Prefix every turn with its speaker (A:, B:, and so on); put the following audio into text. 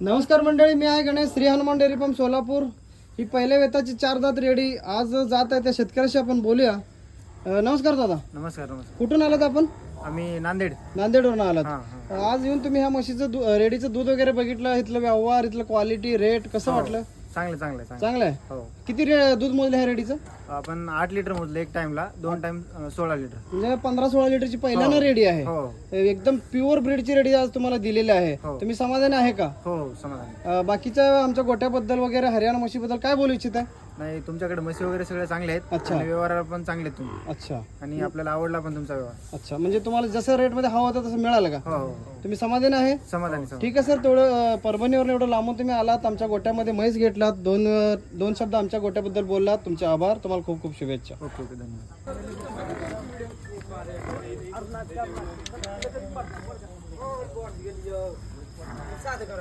A: नमस्कार मंडळी मी आहे गणेश श्री हनुमान डेअरी पंप सोलापूर. ही पहिल्या वेताची चार दात रेडी. आज जात आहे त्या शेतकऱ्याशी आपण बोलूया. अं, नमस्कार दादा.
B: नमस्कार नमस्कार.
A: कुठून आलात आपण?
B: आम्ही नांदेड.
A: नांदेडवरून आलात.
B: हां हां.
A: आज येऊन तुम्ही ह्या म्हशीचं दू- रेडीचं दूध वगैरे बघितलं इथलं व्यवहार इथलं क्वालिटी रेट कसं वाटलं?
B: चांगलं चांगलं चांगलं.
A: चांगलं आहे?
B: हो.
A: किती रे दूध मोजलं ह्या रेडीचं?
B: आपण आठ लिटर मोजलं एक टाइमला दोन टाइम सोळा लिटर.
A: म्हणजे पंधरा सोळा लिटरची पहिल्यानं रेडी आहे.
B: हो.
A: एकदम प्युअर ब्रीडची रेडी आज तुम्हाला दिलेली आहे.
B: हो.
A: तुम्ही समाधानी आहे का?
B: हो समाधान.
A: अं, बाकीच्या आमच्या गोट्याबद्दल वगैरे हरियाणा म्हशीबद्दल काय बोलू इच्छित आहे
B: नाही तुमच्याकडे म्हशी वगैरे सगळे चांगले आहेत
A: अच्छा.
B: आणि व्यवहाराला पण चांगले आहेत तुम्ही.
A: अच्छा.
B: आणि आपल्याला आवडला पण तुमचा व्यवहार.
A: अच्छा म्हणजे तुम्हाला जसं रेटमध्ये हवं होतं तसं मिळालं का?
B: हो हो हो.
A: तुम्ही समाधानी आहे?
B: समाधानी समाधान.
A: ठीक आहे सर तेवढं अं, परभणीवरून एवढं लांबून तुम्ही आलात आमच्या गोट्यामध्ये म्हैस घेतलात दोन अं, दोन शब्द आमच्या गोट्याबद्दल बोललात. तुमचे आभार तुम्हाला खूप खूप शुभेच्छा.
B: ओके ओके धन्यवाद. साधं कर